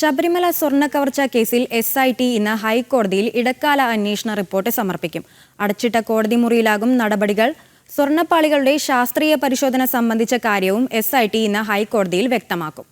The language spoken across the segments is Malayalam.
ശബരിമല സ്വർണ കവർച്ച കേസിൽ എസ് ഐ ടി ഇന്ന് ഹൈക്കോടതിയിൽ ഇടക്കാല അന്വേഷണ റിപ്പോർട്ട് സമർപ്പിക്കും. അടച്ചിട്ട കോടതി മുറിയിലാകും നടപടികൾ. സ്വർണപ്പാളികളുടെ ശാസ്ത്രീയ പരിശോധന സംബന്ധിച്ച കാര്യവും എസ് ഐ ടി ഇന്ന് ഹൈക്കോടതിയിൽ വ്യക്തമാക്കും.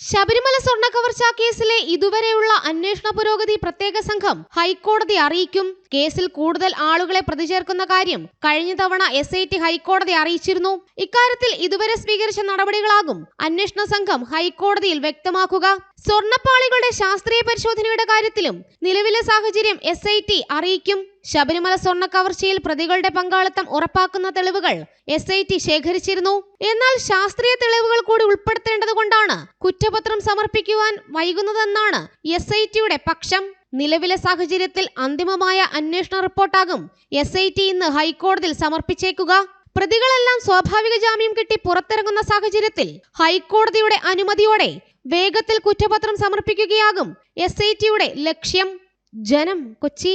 ശബരിമല സ്വർണ കവർച്ച കേസിലെ ഇതുവരെയുള്ള അന്വേഷണ പുരോഗതി പ്രത്യേക സംഘം ഹൈക്കോടതി അറിയിക്കും. കേസിൽ കൂടുതൽ ആളുകളെ പ്രതിചേർക്കുന്ന കാര്യം കഴിഞ്ഞ തവണ എസ് ഐ ടി ഹൈക്കോടതി അറിയിച്ചിരുന്നു. ഇക്കാര്യത്തിൽ ഇതുവരെ സ്വീകരിച്ച നടപടികളാകും. അന്വേഷണ സംഘം ഹൈക്കോടതിയിൽ വ്യക്തമാക്കുക. സ്വർണപ്പാളികളുടെ ശാസ്ത്രീയ പരിശോധനയുടെ കാര്യത്തിലും നിലവിലെ സാഹചര്യം എസ് അറിയിക്കും. ശബരിമല സ്വർണ കവർച്ചയിൽ പ്രതികളുടെ പങ്കാളിത്തം ഉറപ്പാക്കുന്ന തെളിവുകൾ എസ് ഐ ടി ശേഖരിച്ചിരുന്നു. എന്നാൽ ശാസ്ത്രീയ തെളിവുകൾ കൂടി ഉൾപ്പെടുത്തേണ്ടതുകൊണ്ടാണ് കുറ്റപത്രം സമർപ്പിക്കുവാൻ വൈകുന്നതെന്നാണ് എസ് ഐ ടിയുടെ പക്ഷം. നിലവിലെ സാഹചര്യത്തിൽ അന്തിമമായ അന്വേഷണ റിപ്പോർട്ടാകും എസ് ഐ ടി ഇന്ന് ഹൈക്കോടതിയിൽ സമർപ്പിച്ചേക്കുക. പ്രതികളെല്ലാം സ്വാഭാവിക ജാമ്യം കിട്ടി പുറത്തിറങ്ങുന്ന സാഹചര്യത്തിൽ ഹൈക്കോടതിയുടെ അനുമതിയോടെ വേഗത്തിൽ കുറ്റപത്രം സമർപ്പിക്കുകയാകും എസ് ഐ ടിയുടെ ലക്ഷ്യം. ജനം കൊച്ചി.